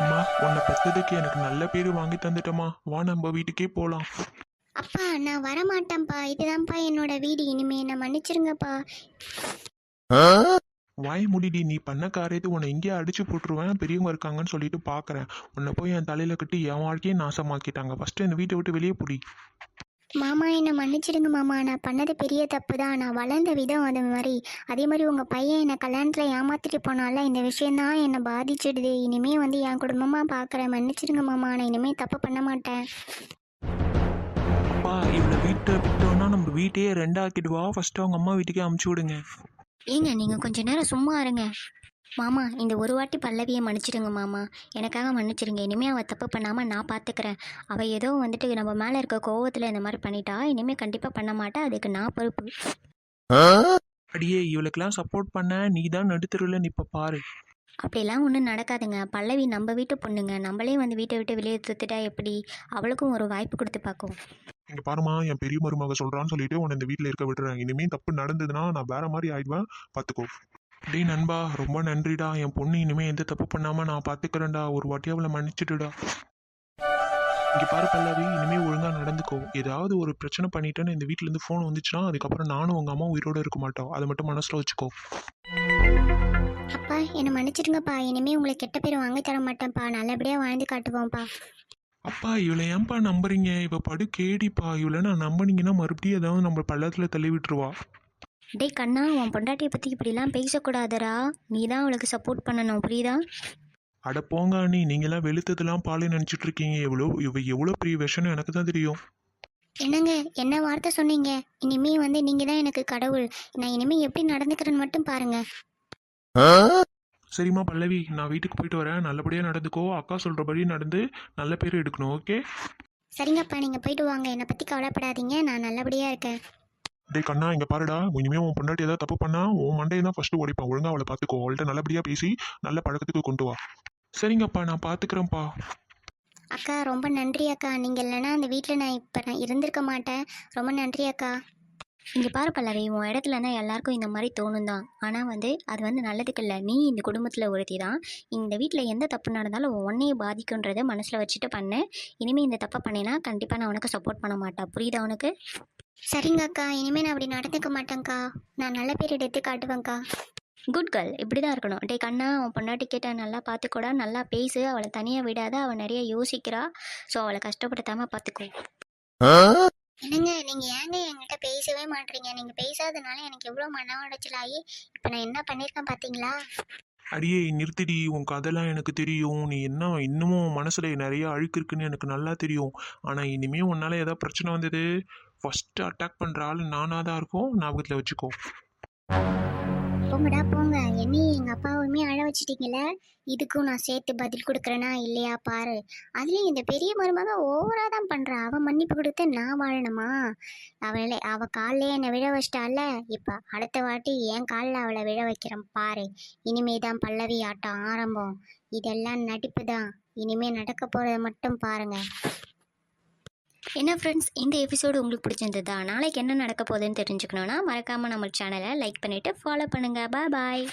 அம்மா உன்னை பெத்ததுக்கு எனக்கு நல்ல பேர் வாங்கி தந்துட்டம்மா. வா நம்ம வீட்டுக்கே போலாம். அப்பா நான் வரமாட்டேன்ப்பா. இதுதான்ப்பா என்னோட வீடு. இனிமே என்ன மன்னிச்சிருங்கப்பா. வாய் முடிடி நீ பண்ண காரியத்தை உன்னை இங்கேயே அடிச்சு போட்டுருவேன். பெரியவங்க இருக்காங்கன்னு சொல்லிட்டு பார்க்கறேன் உன்னை போய் என் தலையில கட்டி என் வாழ்க்கையை நாசமாக்கிட்டாங்க. ஃபர்ஸ்ட் இந்த வீட்டை விட்டு வெளியே போடி. மாமா என்னை மன்னிச்சிடுங்க மாமா. நான் பண்ணது பெரிய தப்பு தான் நான் வளர்ந்த விதம் அது மாதிரி. அதே மாதிரி உங்கள் பையன் என்னை கல்யாணத்தில் ஏமாத்திட்டு போனால இந்த விஷயந்தான் என்னை பாதிச்சிடுது. இனிமேல் வந்து என் குடும்பமாக பார்க்குறேன் மன்னிச்சிடுங்க மாமா. நான் இனிமேல் தப்பு பண்ண மாட்டேன். அப்பா இவ்வளோ வீட்டை விட்டோன்னா நம்ம வீட்டையே ரெண்டாக்கிடுவா. ஃபஸ்ட்டு அவங்க அம்மா வீட்டுக்கே அமுச்சு விடுங்க. ஏங்க நீங்கள் கொஞ்ச நேரம் சும்மா இருங்க. மாமா இந்த ஒரு வாட்டி பல்லவியை மன்னிச்சிடுங்க மாமா. எனக்காக மன்னிச்சிடுங்க. இனிமேல் அவள் தப்பு பண்ணாமல் நான் பார்த்துக்கிறேன் அவள் ஏதோ வந்துட்டு நம்ம மேலே இருக்க கோவத்தில் இந்த மாதிரி பண்ணிட்டா இனிமேல் கண்டிப்பாக பண்ண மாட்டா. அதுக்கு நான் பொறுப்பு. அடியே இவளுக்கெல்லாம் சப்போர்ட் பண்ண நீ தான் நடுத்தருவில் நிப்ப பாரு. அப்படிலாம் ஒன்றும் நடக்காதுங்க. பல்லவி நம்ம வீட்டு பொண்ணுங்க. நம்மளே வந்து வீட்டை விட்டு வெளியே துத்துட்டா எப்படி? அவளுக்கும் ஒரு வாய்ப்பு கொடுத்து பார்க்கும் இங்க பாருமா என் பெரிய மருமக சொல்றான்னு சொல்லிட்டு உன்னை இந்த வீட்டில் இருக்க விடுறேன் இனிமே தப்பு நடந்ததுன்னா நான் வேற மாதிரி ஆயிடுவேன். பார்த்துக்கோ டேய் நண்பா ரொம்ப நன்றிடா. என் பொண்ணு இனிமே எந்த தப்பு பண்ணாம நான் பார்த்துக்கிறேன்டா ஒரு வாட்டி அவளை மன்னிச்சிட்டுடா இங்கே பாரு பல்லவி இனிமேல் ஒழுங்காக நடந்துக்கோ. ஏதாவது ஒரு பிரச்சனை பண்ணிட்டேன்னு இந்த வீட்டிலேருந்து ஃபோன் வந்துச்சுன்னா அதுக்கப்புறம் நானும் உங்கள் அம்மா உயிரோட இருக்க மாட்டோம். அதை மட்டும் மனசில் வச்சுக்கோ. அப்பா என்னை மன்னிச்சிடுங்கப்பா. இனிமேல் உங்களுக்கு கெட்ட பேர் வாங்கி தர மாட்டேன்ப்பா நல்லபடியாக வாழ்ந்து காட்டுவோம்ப்பா. அப்பா இவளை ஏன்பா நம்புறீங்க? இவ படு கேடிப்பா. இவளை நான் நம்பினீங்கன்னா மறுபடியும் ஏதாவது நம்ம பள்ளத்துல தள்ளி விட்டுருவா. டேய் கண்ணா உன் பொண்டாட்டியை பற்றி இப்படிலாம் பேசக்கூடாதடா. நீ தான் அவளுக்கு சப்போர்ட் பண்ணணும் புரியுதா? அட போங்க அண்ணி நீங்களாம் வெளுத்ததெல்லாம் பாலை நினைச்சிட்டு இருக்கீங்க. எவ்வளோ இவ எவ்வளோ பெரிய விஷயம்னு எனக்கு தான் தெரியும். என்னங்க என்ன வார்த்தை சொன்னீங்க? இனிமே வந்து நீங்கள் தான் எனக்கு கடவுள். நான் இனிமே எப்படி நடந்துக்கிறேன்னு மட்டும் பாருங்க. சரிம்மா பல்லவி நான் வீட்டுக்கு போயிட்டு வரேன். நல்லபடியாக நடந்துக்கோ. அக்கா சொல்கிறபடி நடந்து நல்ல பேர் எடுக்கணும் ஓகே? சரிங்கப்பா நீங்கள் போயிட்டு வாங்க. என்னை பற்றி கவலைப்படாதீங்க. நான் நல்லபடியாக இருக்கேன். டேய் கண்ணா இங்கே பாருடா. இனிமே உன் பொண்டாட்டி ஏதாவது தப்பு பண்ணா உன் மண்டையை தான் ஃபஸ்ட்டு ஓடிப்பான். ஒழுங்கா அவளை பார்த்துக்கோ அவள்கிட்ட நல்லபடியாக பேசி நல்ல பழக்கத்துக்கு கொண்டு வா. சரிங்கப்பா நான் பார்த்துக்கிறேன்ப்பா அக்கா ரொம்ப நன்றி அக்கா. நீங்கள் இல்லைன்னா அந்த வீட்டில் நான் இப்போ நான் இருந்திருக்க மாட்டேன். ரொம்ப நன்றி அக்கா. இங்கே பாரு பல்லவி உன் இடத்துலனா எல்லாருக்கும் இந்த மாதிரி தோணும் தான் ஆனால் வந்து அது வந்து நல்லதுக்கு இல்லை. நீ இந்த குடும்பத்தில் ஒருத்தி தான் இந்த வீட்டில் எந்த தப்பு நடந்தாலும் உன்னையே பாதிக்குன்றதை மனசில் வச்சுட்டு பண்ணு. இனிமேல் இந்த தப்பை பண்ணினா கண்டிப்பாக நான் உனக்கு சப்போர்ட் பண்ண மாட்டேன். புரியுதா உனக்கு? சரிங்க அக்கா. இனிமேல் நான் அப்படி நடந்துக்க மாட்டேங்க்கா நான் நல்ல பேர் எடுத்து காட்டுவேங்க்கா குட் கேர்ள் இப்படி தான் இருக்கணும். டே கண்ணா உன் பொண்டாட்டி கேட்ட நல்லா பார்த்துக்கூடா நல்லா பேசு. அவளை தனியாக விடாத. அவள் நிறைய யோசிக்கிறா. ஸோ அவளை கஷ்டப்படுத்தாமல் பார்த்துக்கோ என்னங்க நீங்கள் ஏங்க என்கிட்ட பேசவே மாட்டீங்க நீங்கள் பேசாதனால எனக்கு எவ்வளோ மன உடைச்சல் இப்போ நான் என்ன பண்ணியிருக்கேன் பார்த்தீங்களா அடியே நிறுத்திடி. உன் கதைலாம் எனக்கு தெரியும். நீ என்ன இன்னமும் மனசில் நிறைய அழுக்கு இருக்குன்னு எனக்கு நல்லா தெரியும். ஆனால் இனிமேல் உன்னால ஏதாவது பிரச்சனை வந்தது ஃபஸ்ட்டு அட்டாக் பண்ணுற ஆள் நானாக தான் இருக்கும். ஞாபகத்தில் வச்சுக்கோ. போங்கடா போங்க. என்னையும் எங்கள் அப்பாவுமே அழ வச்சிட்டீங்களே இதுக்கும் நான் சேர்த்து பதில் கொடுக்குறேனா இல்லையா பாரு. அதுலேயும் இந்த பெரிய மருமக ஓவராக தான் பண்ணுறா அவன் மன்னிப்பு கொடுத்து நான் வாழணுமா? அவளை அவள் காலில் என்னை விழ வச்சிட்டால? இப்போ அடுத்த வாட்டி என் காலில் அவளை விழ வைக்கிறேன் பாரு. இனிமே தான் பல்லவி ஆட்டம் ஆரம்பம். இதெல்லாம் நடிப்பு தான். இனிமே நடக்க போகிறத மட்டும் பாருங்கள் என்ன ஃப்ரெண்ட்ஸ் இந்த எபிசோடு உங்களுக்கு பிடிச்சிருந்ததா? நாளைக்கு என்ன நடக்க போகுதுன்னு தெரிஞ்சுக்கணுன்னா மறக்காமல் நம்ம சேனலை லைக் பண்ணிவிட்டு ஃபாலோ பண்ணுங்கள் பாய் பாய்